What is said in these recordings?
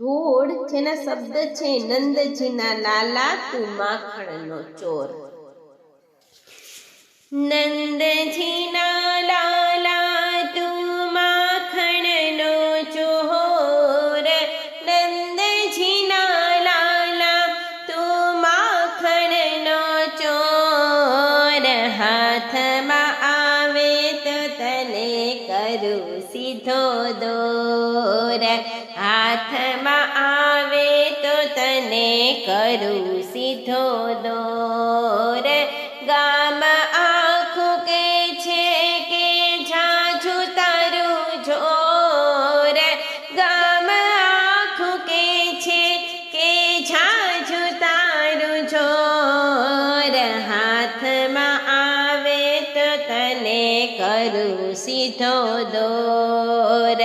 ધૂળ જેના શબ્દ છે, નંદજીના લાલા, તું માખણનો ચોર. નંદજીના લાલા, તું માખણનો ચોર. નંદજીના લાલા, તું માખણનો ચોર. હાથમાં કરું સીધો દોર. હાથમાં આવે તો તને કરું સીધો દોર. કરું સીધો દોર.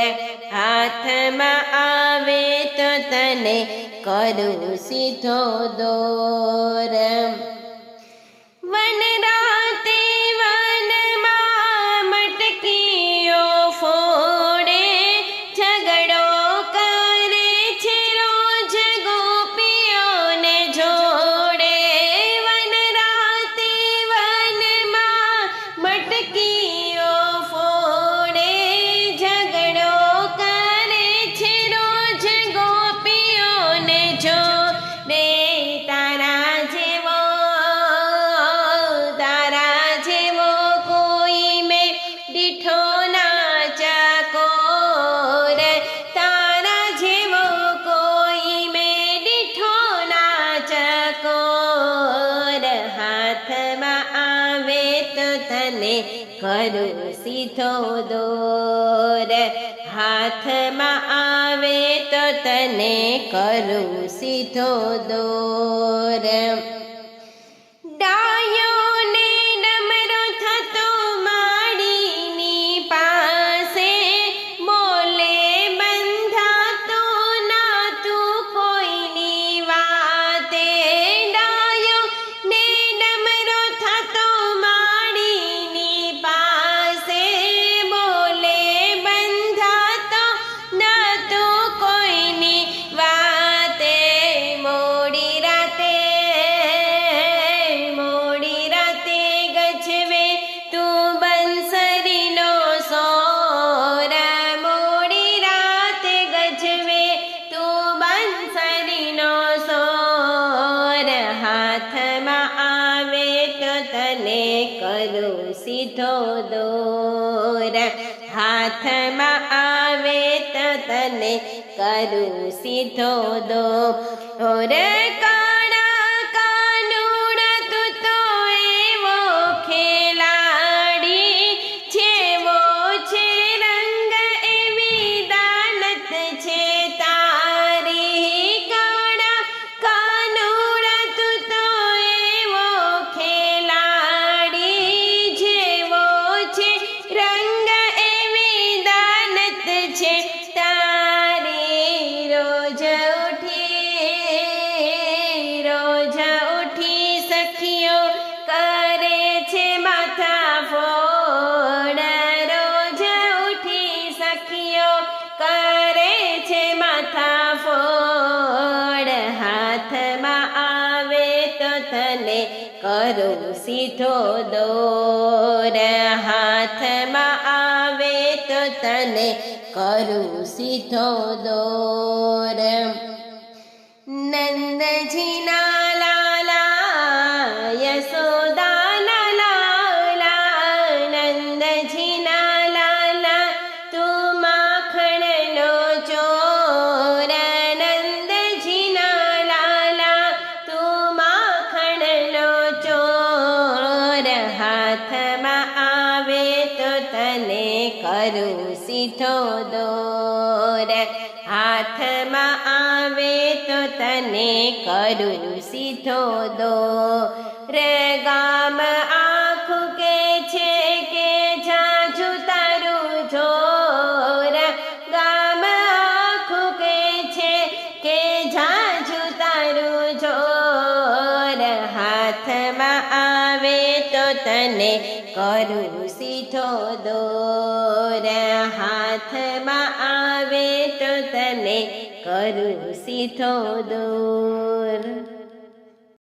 હાથમાં આવે તો તને કરું સીધો દોર. તને કરું સીધો દોર. હાથમાં આવે તો તને કરું સીધો દોર. તને કરું સીધો દોર. હાથમાં આવે તો તને કરું સીધો દોર. કાણા તને કરું સીધો દોર. હાથમાં આવે તો તને કરું સીધો દોર. નંદજીના કરું સીધો દોર. હાથમાં આવે તો તને કરું સીધો રે ગામ આખું કે છે કે જાજુ તારું જોર. ગામ આખું કે છે કે જાજુ તારું જોર. હાથમાં આવે તો તને કરું સીધો દોર હાથમાં આવે તો તને કરું સીધો દૂર.